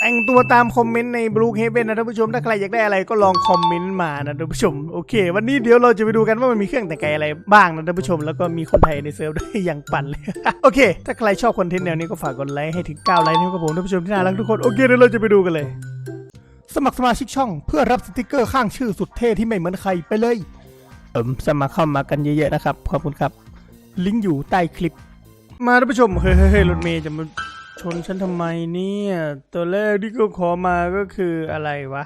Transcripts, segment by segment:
แต่งตัวตามคอมเมนต์ในบลูเฮเบนนะท่านผู้ชมถ้าใครอยากได้อะไรก็ลองคอมเมนต์มานะท่านผู้ชมโอเค วันนี้เดี๋ยวเราจะไปดูกันว่ามันมีเครื่องแต่งกายอะไรบ้างนะท่านผู้ชมแล้วก็มีคนไทยในเซิร์ฟด้วยอย่างปั่นเลยโอเค ถ้าใครชอบคอนเทนต์แนวนี้ก็ฝากกดไลค์ให้ถึง9ไลค์ให้กับผมท่านผู้ชมที่น่ารักทุกคนโอเคเดี๋ยวเราจะไปดูกันเลย สมัครสมาชิกช่อง เพื่อรับสติกเกอร์ข้างชื่อสุดเท่ที่ไม่เหมือนใครไปเลยเอิมสมัครเข้ามากันเยอะๆนะครับขอบคุณครับลิงก์อยู่ใต้คลิป มาท่านผู้ชมเฮ้ยเฮ้ยเฮ้ยรถเมย์จะมา ชนฉันทำไมเนี่ย ตัวแรกที่เขาขอมาก็คืออะไรวะ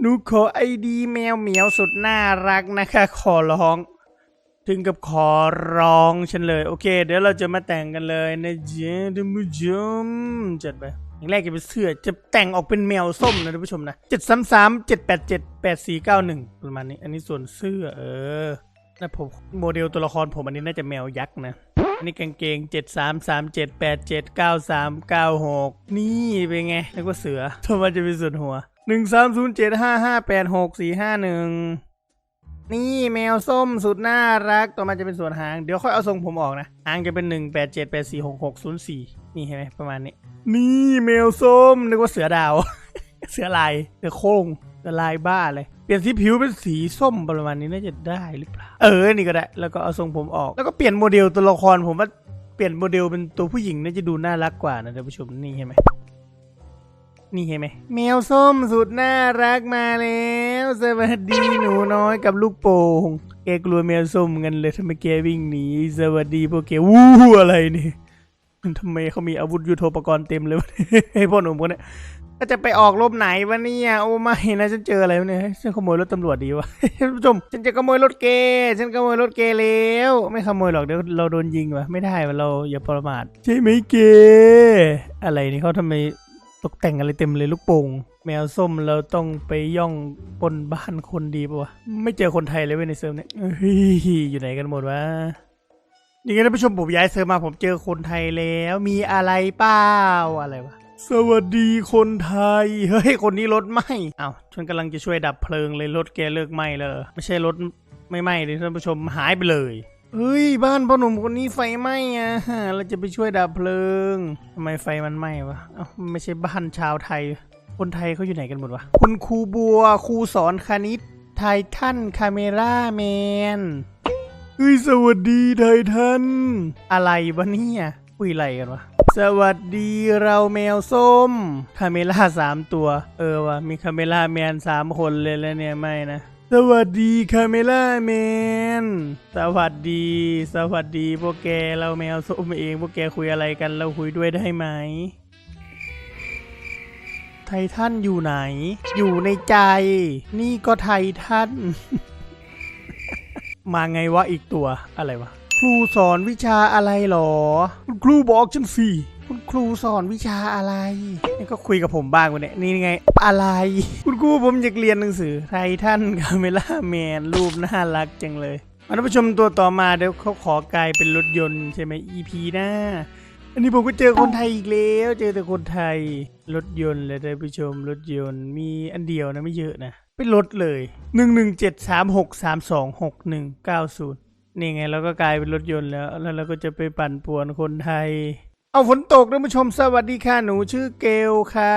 หนูขอไอดีแมวเหมียวสุดน่ารักนะคะ ขอร้อง ถึงกับขอร้องฉันเลย โอเค เดี๋ยวเราจะมาแต่งกันเลยนะเจ๊ท่านผู้ชมจัดไปอย่างแรกจะเป็นเสื้อจะแต่งออกเป็นแมวส้มนะท่านผู้ชมนะเจ็ดสามสามเจ็ดแปดเจ็ดแปดสี่เก้าหนึ่งประมาณนี้ อันนี้ส่วนเสื้อเออนะผมโมเดลตัวละครผมอันนี้น่าจะแมวยักษ์นะ นนี้กางเกงเจ็ดสามสามเจ็ดแปดเจ็ดเก้าสามเก้าหกนี่เป็นไงนึกว่าเสือทำไมจะเป็นส่วนหัวหนึ่งสามศูนย์เจ็ดห้าห้าแปดหกสี่ห้าหนึ่งนี่แมวส้มสุดน่ารัก ต่อมาจะเป็นส่วนหาง เดี๋ยวค่อยเอาทรงผมออกนะ หางจะเป็นหนึ่งแปดเจ็ดแปดสี่หกหกศูนย์สี่นี่เห็นไหมประมาณนี้ นี่แมวส้มนึกว่าเสือดาว เสือลายเสือโครง เสือลายบ้าเลย เปลี่ยนสีผิวเป็นสีส้มประมาณนี้น่าจะได้หรือเปล่า เออ นี่ก็ได้ แล้วก็เอาทรงผมออก แล้วก็เปลี่ยนโมเดลตัวละครผมว่าเปลี่ยนโมเดลเป็นตัวผู้หญิงน่าจะดูน่ารักกว่านะท่านผู้ชมนี่เห็นไหมนี่เห็นไหมแมวส้มสุดน่ารักมาแล้ว สวัสดีหนูน้อยกับลูกโป่งแกกลัวแมวส้มกันเลยทำไมแกวิ่งหนีสวัสดีพวกแกวู้อะไรนี่ทำไมเขามีอาวุธยุทโธปกรณ์เต็มเลยวะให้พ่อหนุ่มคนเนี้ย ก็จะไปออกรบไหนวะเนี่ยโอ้ไม่นะฉันเจออะไรวะเนี่ยฉันขโมยรถตำรวจดีวะท่านผู้ชมฉันจะขโมยรถเกย์ฉันขโมยรถเกย์แล้วไม่ขโมยหรอกเดี๋ยวเราโดนยิงวะไม่ได้วะเราอย่าประมาทใช่ไหมเกย์อะไรนี่เขาทำไมตกแต่งอะไรเต็มเลยลูกโป่งแมวส้มเราต้องไปย่องปนบ้านคนดีปะวะไม่เจอคนไทยเลยเว้ยในเซิร์ฟเนี่ยเฮ้ยอยู่ไหนกันหมดวะนี่ไงท่านผู้ชมผมย้ายเซิร์ฟมาผมเจอคนไทยแล้ว มีอะไรเปล่าอะไรวะ สวัสดีคนไทย เฮ้ย คนนี้รถไหม้อ้าวฉันกำลังจะช่วยดับเพลิงเลยรถแกเลิกไหม้แล้วเหรอไม่ใช่รถไม่ไหม้เลยท่านผู้ชมหายไปเลยเฮ้ยบ้านพ่อหนุ่มคนนี้ไฟไหม้อะเราจะไปช่วยดับเพลิงทำไมไฟมันไหม้วะเอ้าไม่ใช่บ้านชาวไทย คนไทยเขาอยู่ไหนกันหมดวะคุณครูบัวครูสอนคณิตไททันคาเมราแมนเฮ้ยสวัสดีไททันอะไรวะเนี่ยคุยอะไรกันวะ สวัสดีเราแมวส้ม คาเมล่าสามตัว เออวะมีคาเมล่าแมนสามคนเลยแล้วเนี่ยไม่นะสวัสดีคาเมล่าแมน สวัสดี สวัสดีพวกแกเราแมวส้มเองพวกแกคุยอะไรกันเราคุยด้วยได้ไหม ไททันอยู่ไหน อยู่ในใจ นี่ก็ไททัน มาไงวะอีกตัวอะไรวะ ครูสอนวิชาอะไรหรอ คุณครูบอกฉันสิคุณครูสอนวิชาอะไรนี่ก็คุยกับผมบ้างวันนี้นี่ไง อะไร คุณครูผมอยากเรียนหนังสือไททันคาเมล่าแมนรูปน่ารักจังเลยอันผู้ชมตัวต่อมาเดี๋ยวเขาขอกลายเป็นรถยนต์ใช่ไหม EP หน้า อันนี้ผมก็เจอคนไทยอีกแล้ว เจอแต่คนไทยรถยนต์เลยท่านผู้ชมรถยนต์มีอันเดียวนะไม่เยอะนะเป็นรถเลย 1 1 7 3 6 3 2 6 1 9 0 นึ่งเก้าศูนย์นี่ไงเราก็กลายเป็นรถยนต์แล้ว แล้วเราก็จะไปปั่นป่วนคนไทย เอาฝนตกท่านผู้ชมสวัสดีค่ะหนูชื่อเกลค่ะ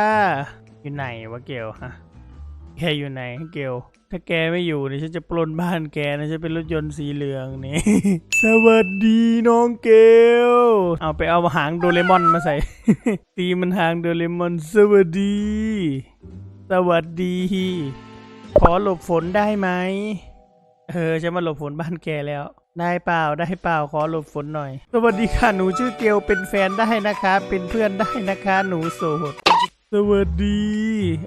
อยู่ไหนวะเกลฮะแกอยู่ไหนเกลถ้าแกไม่อยู่เนี่ยฉันจะปล้นบ้านแกนะฉันเป็นรถยนต์สีเหลืองนี่ สวัสดีน้องเกลเอาไปเอาหางโดเรมอนมาใส่ ตีมันหางโดเรมอนสวัสดี สวัสดี ขอหลบฝนได้ไหมเออฉันมาหลบฝนบ้านแกแล้ว ได้เปล่าได้เปล่าขอหลบฝนหน่อย สวัสดีค่ะหนูชื่อเกลเป็นแฟนได้นะคะ เป็นเพื่อนได้นะคะ หนูโสดสวัสดี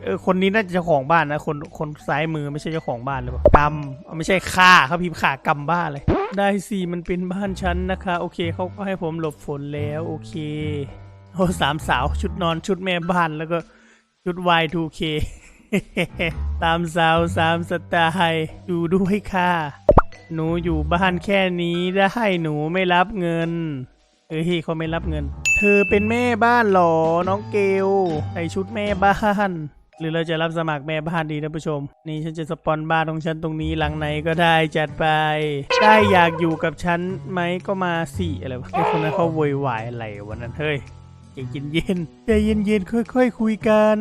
เออคนนี้น่าจะเจ้าของบ้านนะคนคนซ้ายมือไม่ใช่เจ้าของบ้านหรือเปล่ากำเอาไม่ใช่ข่าเขาพิมพ์ข่ากำบ้านเลย ได้สิมันเป็นบ้านฉันนะคะ โอเคเขาก็ให้ผมหลบฝนแล้วโอเคโอ้สามสาวชุดนอนชุดแม่บ้านแล้วก็ชุด Y2K ตามสาวสามสไตล์อยู่ด้วยค่ะ หนูอยู่บ้านแค่นี้ได้หนูไม่รับเงิน เอ้ยเขาไม่รับเงิน เธอเป็นแม่บ้านหรอ น้องเกลใส่ชุดแม่บ้านหรือเราจะรับสมัครแม่บ้านดีท่านผู้ชม นี่ฉันจะสปอนบ้านของฉันตรงนี้หลังไหนก็ได้จัดไป ได้อยากอยู่กับฉันไหมก็มาสิอะไรวะไอ้คนนั้นเขาโวยวายอะไรวันนั้นเฮ้ยใจเย็นๆใจเย็นๆค่อย ๆ คุยกัน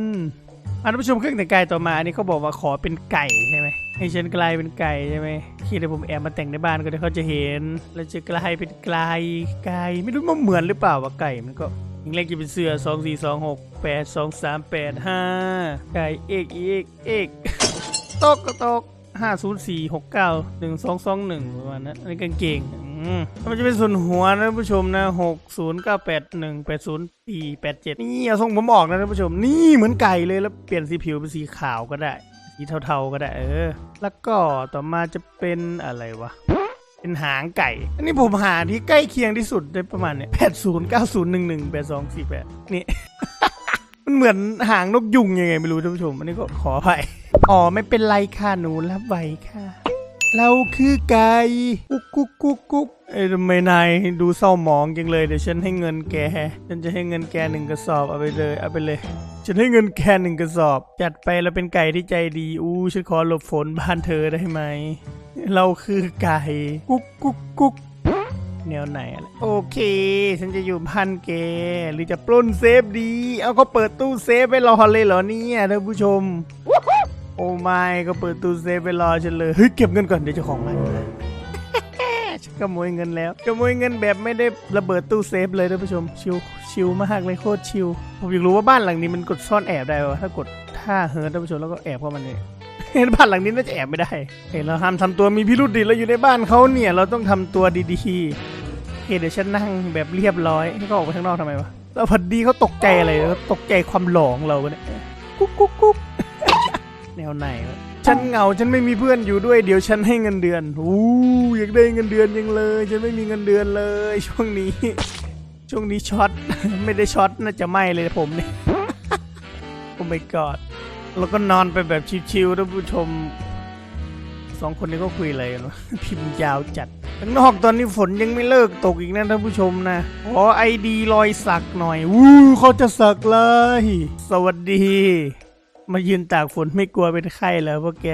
อะท่านผู้ชมเครื่องแต่งกายต่อมาอันนี้เขาบอกว่าขอเป็นไก่ใช่ไหมให้ฉันกลายเป็นไก่ใช่ไหมที่เดี๋ยผมแอบมาแต่งในบ้านก็เดี๋ยวเขาจะเห็น แล้วจะกลายเป็นไก่ไก่ไม่รู้มันเหมือนหรือเปล่าวะไก่มันก็ยิงเลขจะเป็นเสือสองสี่สองหกแปดสองสามแปดห้าไก่เอกเอกเอกตกก็ตกห้าศูนย์สี่หกเก้าหนึ่งสองสองหนึ่งประมาณนั้นอันนี้กางเกง อืมมันจะเป็นส่วนหัวนะท่านผู้ชมนะหกศูนย์เก้าแปดหนึ่งแปดศูนย์สี่แปดเจ็ดนี่เอาทรงผมออกนะท่านผู้ชม นี่เหมือนไก่เลยแล้วเปลี่ยนสีผิวเป็นสีขาวก็ได้ สีเทาๆก็ได้เออ แล้วก็ต่อมาจะเป็นอะไรวะเป็นหางไก่ อันนี้ผมหาที่ใกล้เคียงที่สุดได้ประมาณเนี้ยแปดศูนย์เก้าศูนย์หนึ่งหนึ่งแปดสองสี่แปดนี่ มันเหมือนหางนกยุงยังไงไม่รู้ท่านผู้ชม อันนี้ก็ขออภัย อ๋อไม่เป็นไรค่ะหนูรับไหวค่ะ เราคือไก่กุ๊กกุ๊กกุ๊กกุ๊กเอ้ยทำไมนายดูเศร้าหมองจังเลยเดี๋ยวฉันให้เงินแก ฉันจะให้เงินแกหนึ่งกระสอบเอาไปเลยเอาไปเลย ฉันให้เงินแกหนึ่งกระสอบ จัดไปเราเป็นไก่ที่ใจดีอู้ฉันขอหลบฝนบ้านเธอได้ไหม เราคือไก่กุ๊กกุ๊กกุ๊กแนวไหนอะไรโอเค ฉันจะอยู่พันเก หรือจะปล้นเซฟดี เอาก็เปิดตู้เซฟไว้รอเลยเหรอเนี่ยท่านผู้ชม โอ้ไม่ก็เปิดตู้เซฟไว้รอฉันเลยเฮ้ยเก็บเงินก่อนเดี๋ยวเจ้าของร้านมาฉันขโมยเงินแล้วขโมยเงินแบบไม่ได้ระเบิดตู้เซฟเลยท่านผู้ชมชิวชิวมากเลยโคตรชิวผมอยากรู้ว่าบ้านหลังนี้มันกดซ่อนแอบได้ปะถ้ากดท่าเฮิร์ทท่านผู้ชมแล้วก็แอบเข้ามาเนี่ยเห็นบ้านหลังนี้น่าจะแอบไม่ได้เห็นเราห้ามทำตัวมีพิรุษดิเราอยู่ในบ้านเขาเนี่ยเราต้องทำตัวดีๆโอเคเดี๋ยวฉันนั่งแบบเรียบร้อยให้เขาออกไปข้างนอกทำไมวะแล้วพอดีเขาตกใจอะไรเขาตกใจความหลองเราเนี่ยกุ๊กกุ๊กกุ๊ก แนวไหนวะฉันเหงาฉันไม่มีเพื่อนอยู่ด้วยเดี๋ยวฉันให้เงินเดือนอู้อยากได้เงินเดือนยังเลย ฉันไม่มีเงินเดือนเลย ช่วงนี้ ช่วงนี้ช็อตไม่ได้ช็อตน่าจะไหม้เลยผมเนี่ยโอ้ my god แล้วก็นอนไปแบบชิวๆท่านผู้ชมสองคนนี้ก็คุยอะไรกันวะพิมพ์ยาวจัดข้างนอกตอนนี้ฝนยังไม่เลิกตกอีกนะท่านผู้ชมนะขอไอดีรอยสักหน่อยวู้เขาจะสักเลย สวัสดี มายืนตากฝนไม่กลัวเป็นไข้เหรอพวกแก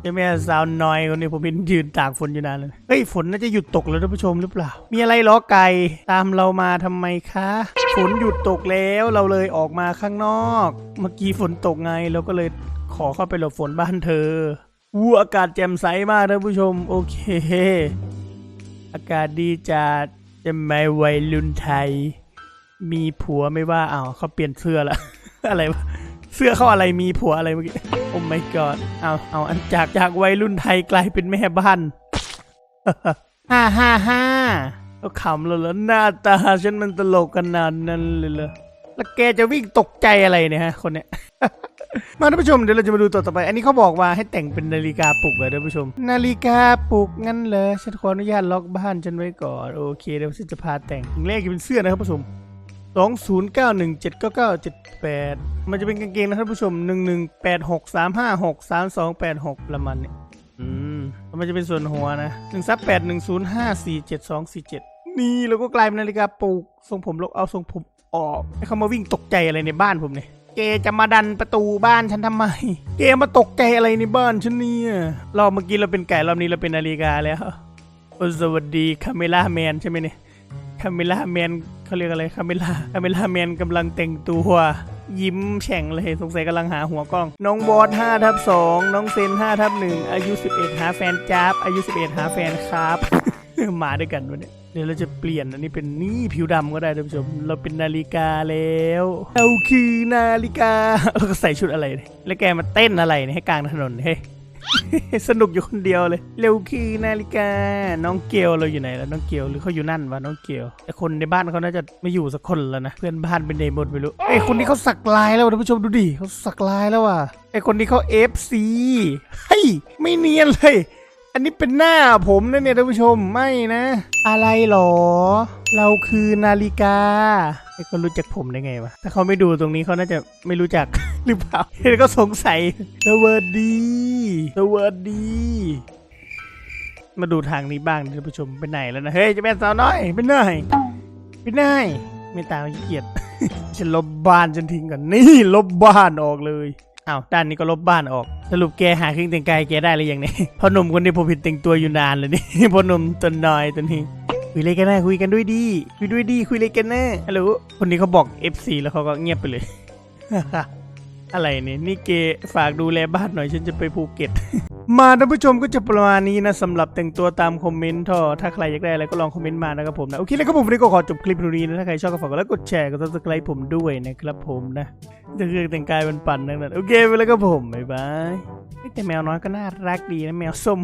ใช่ไหมสาวน้อยคนนี้ผมเห็นยืนตากฝนอยู่นานเลยเฮ้ยฝนน่าจะหยุดตกแล้วท่านผู้ชมหรือเปล่า มีอะไรล้อไก่ตามเรามาทำไมคะฝนหยุดตกแล้วเราเลยออกมาข้างนอก เมื่อกี้ฝนตกไงเราก็เลยขอเข้าไปหลบฝนบ้านเธอวู้อากาศแจ่มใสมากท่านผู้ชม โอเค อากาศดีจัดจะไม่วัยรุ่นไทย มีผัวไม่ว่าอ้าวเขาเปลี่ยนเสื้อละอะไรวะ สื้อเขาอะไรมีผัวอะไรเมื่อกี้ โอ้ my god เอาเอาอันจากจากวัยรุ่นไทยกลายเป็นแม่บ้านฮ่าฮ่าฮ่าก็ขำเลยแล้วหน้าตาฉันมันตลกขนาดนั้นเลยเหรอแล้วแกจะวิ่งตกใจอะไรเนี่ยฮะ คนเนี้ยมาท่านผู้ชมเดี๋ยวเราจะมาดูตัวต่อไป อันนี้เขาบอกว่าให้แต่งเป็นนาฬิกาปลุกเหรอท่านผู้ชม นาฬิกาปลุกงั้นเลยฉันขออนุญาตล็อกบ้านฉันไว้ก่อน โอเคเดี๋ยวฉันจะพาแต่งอย่างแรกจะเป็นเสื้อนะครับผู้ชม สองศูนย์เก้าหนึ่งเจ็ดเก้าเก้าเจ็ดแปดมันจะเป็นกางเกงนะท่านผู้ชมหนึ่งหนึ่งแปดหกสามห้าหกสามสองแปดหกประมาณนี้อืมมันจะเป็นส่วนหัวนะหนึ่งซับแปดหนึ่งศูนย์ห้าสี่เจ็ดสองสี่เจ็ดนี่แล้วก็กลายเป็นนาฬิกาปลุกทรงผมลกเอาทรงผมออกให้เขามาวิ่งตกใจอะไรในบ้านผมเนี่ยเกจะมาดันประตูบ้านฉันทำไม เกมาตกใจอะไรในบ้านฉันเนี่ยรอบเมื่อกี้เราเป็นไก่รอบนี้เราเป็นนาฬิกาแล้วสวัสดีคาเมล่าแมนใช่ไหมเนี่ย คาเมล่าแมนเขาเรียกอะไรคาเมล่าคาเมล่าแมนกำลังแต่งตัวยิ้มแฉ่งเลยสงสัยกำลังหาหัวกล้อง น้องบอส5ทับ2น้องเซน5ทับ1อายุ 11 หาแฟนจ้าบอายุ 11 หาแฟนครับมาด้วยกันวันนี้เดี๋ยวเราจะเปลี่ยนอันนี้เป็นนี่ผิวดำก็ได้ท่านผู้ชม เราเป็นนาฬิกาแล้วเราคือนาฬิกาเราใส่ชุดอะไร แล้วแกมาเต้นอะไรให้กลางถนนเฮ้ สนุกอยู่คนเดียวเลย เร็วคือนาฬิกา น้องเกลเราอยู่ไหนแล้วน้องเกลหรือเขาอยู่นั่นวะน้องเกลแต่คนในบ้านเขาน่าจะไม่อยู่สักคนแล้วนะเพื่อนบ้านเป็นเดมอนไม่รู้ไอคนนี้เขาสักลายแล้วท่านผู้ชมดูดิเขาสักลายแล้วว่ะไอคนนี้เขาเอฟซีเฮ้ยไม่เนียนเลย อันนี้เป็นหน้าผมนะเนี่ยท่านผู้ชมไม่นะ อะไรหรอ เราคือนาฬิกาไอคนรู้จักผมได้ไงวะถ้าเขาไม่ดูตรงนี้เขาน่าจะไม่รู้จัก หรือเปล่าเห็นก็สงสัยสวัสดีสวัสดี มาดูทางนี้บ้างท่านผู้ชมไปไหนแล้วนะเฮ้ยจะเป็นสาวน้อยไปไหนไปไหนไม่ตามเกียจฉันลบบ้านฉันทิ้งก่อนนี่ลบบ้านออกเลยอ้าวด้านนี้ก็ลบบ้านออก สรุปแกหาเครื่องแต่งกายแกได้หรือยังเนี่ยพ่อหนุ่มคนนี้ผมเห็นแต่งตัวอยู่นานเลยนี่พ่อหนุ่มตัวน้อยตัวนี้คุยอะไรกันนะคุยกันด้วยดีคุยด้วยดีคุยอะไรกันนะฮัลโหลคนนี้เขาบอก FC แล้วเขาก็เงียบไปเลย อะไรเนี่ยนี่เกฝากดูแลบ้านหน่อยฉันจะไปภูเก็ต มาท่านผู้ชมก็จะประมาณนี้นะสำหรับแต่งตัวตามคอมเมนต์ท่อถ้าใครอยากได้อะไรก็ลองคอมเมนต์มานะครับผมนะโอเคแล้วก็ผมวันนี้ก็ขอจบคลิปตรงนี้นะถ้าใครชอบก็ฝากกดไลค์กดแชร์กด subscribe ผมด้วยนะครับผมนะจะคือแต่งกายเป็นปั่นนั่นนะโอเคไปแล้วก็ผมบ๊ายบายแต่แมวน้อยก็น่ารักดีนะแมวส้ม